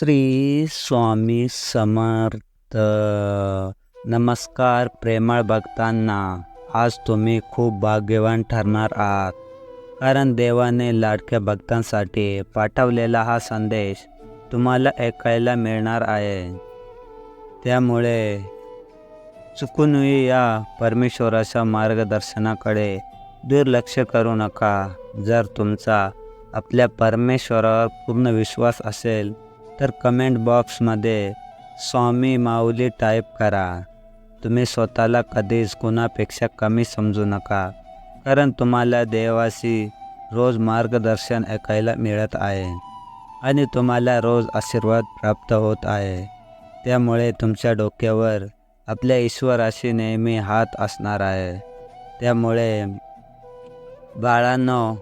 श्री स्वामी समर्थ. नमस्कार प्रेमळ भक्तांना. आज तुम्ही खूप भाग्यवान ठरणार आहात. कारण देवाने लाडक्या भक्तांसाठी पाठवलेला हा संदेश तुम्हाला ऐकायला मिळणार आहे. त्यामुळे चुकूनही या परमेश्वराच्या मार्गदर्शनाकडे दुर्लक्ष करू नका. जर तुमचा आपल्या परमेश्वरावर पूर्ण विश्वास असेल तर कमेंट बॉक्समध्ये स्वामी माऊली टाईप करा. तुम्ही स्वतःला कधीच कुणापेक्षा कमी समजू नका. कारण तुम्हाला देवाशी रोज मार्गदर्शन ऐकायला मिळत आहे. आणि तुम्हाला रोज आशीर्वाद प्राप्त होत आहे. त्यामुळे तुमच्या डोक्यावर आपल्या ईश्वराशी नेहमी हात असणार आहे. त्यामुळे बाळांनो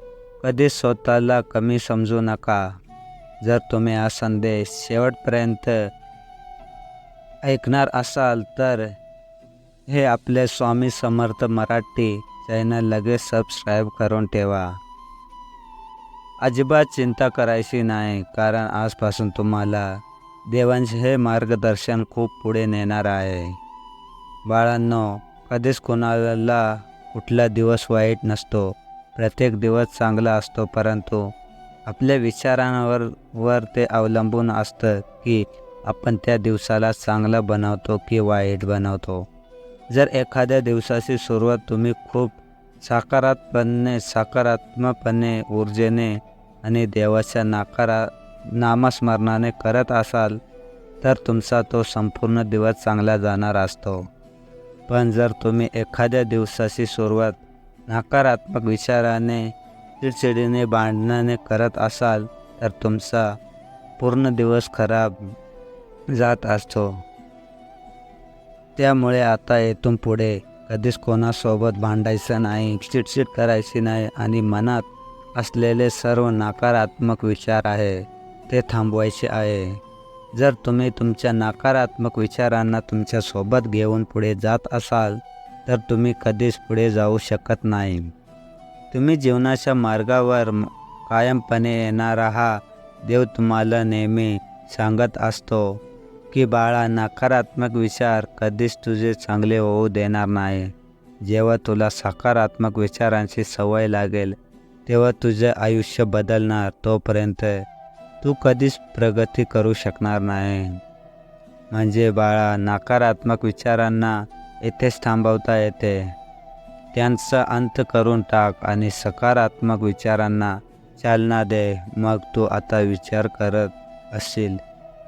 कधीच स्वतःला कमी समजू नका. जर तुम्ही हा संदेश शेवटपर्यंत ऐकणार असाल तर हे आपले स्वामी समर्थ मराठी चॅनल लगेच सबस्क्राईब करून ठेवा. अजिबात चिंता करायची नाही कारण आजपासून तुम्हाला देवांचे हे मार्गदर्शन खूप पुढे नेणार आहे. बाळांनो कधीच कोणाला कुठला दिवस वाईट नसतो. प्रत्येक दिवस चांगला असतो परंतु आपल्या विचारांवर वर ते अवलंबून असतं की आपण त्या दिवसाला चांगलं बनवतो की वाईट बनवतो. जर एखाद्या दिवसाची सुरुवात तुम्ही खूप सकारात्मकपणे सकारात्मकपणे ऊर्जेने आणि देवाच्या नाकारा नामस्मरणाने करत असाल तर तुमचा तो संपूर्ण दिवस चांगला जाणार असतो. पण जर तुम्ही एखाद्या दिवसाची सुरुवात नकारात्मक विचाराने चिडचिडीने भांडणाने करत असाल तर तुमचा पूर्ण दिवस खराब जात असतो. त्यामुळे आता येथून पुढे कधीच कोणासोबत भांडायचं नाही चिडचिड करायची नाही आणि मनात असलेले सर्व नकारात्मक विचार आहे ते थांबवायचे आहे. जर तुम्ही तुमच्या नकारात्मक विचारांना तुमच्यासोबत घेऊन पुढे जात असाल तर तुम्ही कधीच पुढे जाऊ शकत नाही. तुम्ही जीवनाच्या मार्गावर कायमपणे येणारा हा देव तुम्हाला नेहमी सांगत असतो की बाळा नकारात्मक विचार कधीच तुझे चांगले होऊ देणार नाही. जेव्हा तुला सकारात्मक विचारांची सवय लागेल तेव्हा तुझे आयुष्य बदलणार तोपर्यंत तू कधीच प्रगती करू शकणार नाही. म्हणजे बाळा नकारात्मक विचारांना येथेच थांबवता येते. त्यांचा अंत करून टाक आणि सकारात्मक विचारांना चालना दे. मग तू आता विचार करत असशील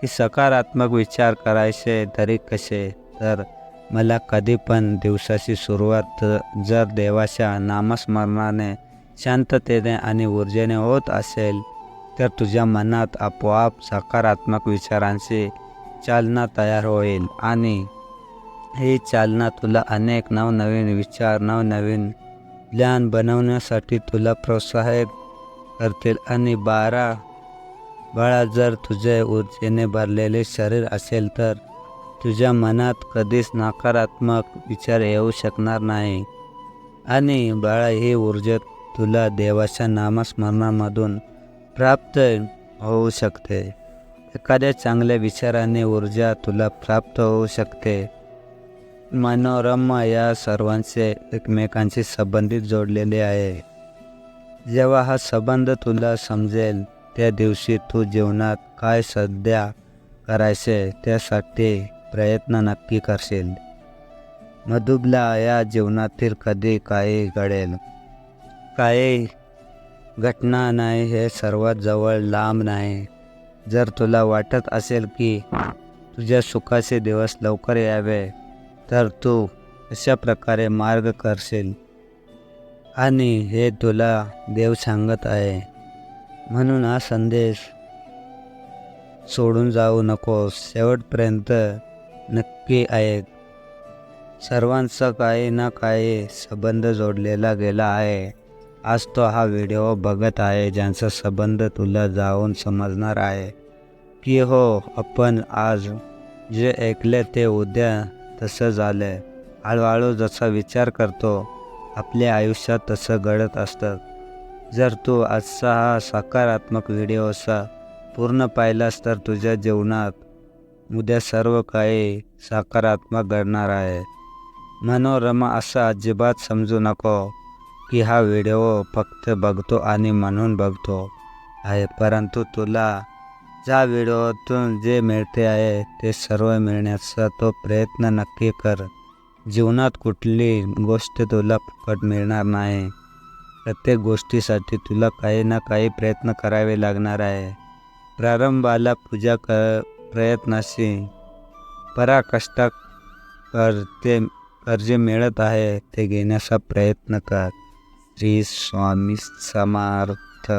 की सकारात्मक विचार करायचे तरी कसे? तर मला कधी पण दिवसाची सुरुवात जर देवाच्या नामस्मरणाने शांततेने आणि ऊर्जेने होत असेल तर तुझ्या मनात आपोआप सकारात्मक विचारांची चालना तयार होईल आणि ही चालना तुला अनेक नवनवीन विचार नवनवीन ज्ञान बनवण्यासाठी तुला प्रोत्साहित करतील. आणि बारा बाळा जर तुझे ऊर्जेने भरलेले शरीर असेल तर तुझ्या मनात कधीच नकारात्मक विचार येऊ शकणार नाही. आणि बाळा ही ऊर्जा तुला देवाच्या नामस्मरणामधून प्राप्त होऊ शकते. एखाद्या चांगल्या विचाराने ऊर्जा तुला प्राप्त होऊ शकते. मनोरमा या सर्वांचे एकमेकांशी संबंधित जोडलेले आहे. जेव्हा हा संबंध तुला समजेल त्या दिवशी तू जीवनात काय सध्या करायचे त्यासाठी प्रयत्न नक्की करशील. मधुबला या जीवनातील कधी काही घडेल. काही घटना नाही हे सर्वात जवळ लांब नाही. जर तुला वाटत असेल की तुझ्या सुखाचे दिवस लवकर यावे तर तू अशा प्रकारे मार्ग करशील. आणि हे तुला देव सांगत आहे. म्हणून हा संदेश सोडून जाऊ नकोस. शेवटपर्यंत नक्की ऐक सर्वांचा काही ना काही संबंध जोडलेला गेला आहे. आज तो हा व्हिडिओ बघत आहे ज्यांचा संबंध तुला जाऊन समजणार आहे. की हो आपण आज जे ऐकले ते उद्या तसं झालं हळूहळू जसा विचार करतो आपल्या आयुष्यात तसं घडत असतं. जर तू आजचा हा सकारात्मक व्हिडिओ असा पूर्ण पाहिलास तर तुझ्या जीवनात उद्या सर्व काही सकारात्मक घडणार आहे. मनोरमा असं अजिबात समजू नको की हा व्हिडिओ फक्त बघतो आणि म्हणून बघतो आहे परंतु तुला ज्या व्हिडिओतून जे मिळते आहे ते सर्व मिळण्याचा तो प्रयत्न नक्की कर. जीवनात कुठली गोष्ट तुला फुकट मिळणार नाही. प्रत्येक गोष्टीसाठी तुला काही ना काही प्रयत्न करावे लागणार आहे. प्रारंभाला पूजा क प्रयत्नाशी पराकष्ट कर ते कर्ज मिळत आहे ते घेण्याचा प्रयत्न कर. श्री स्वामी समर्थ.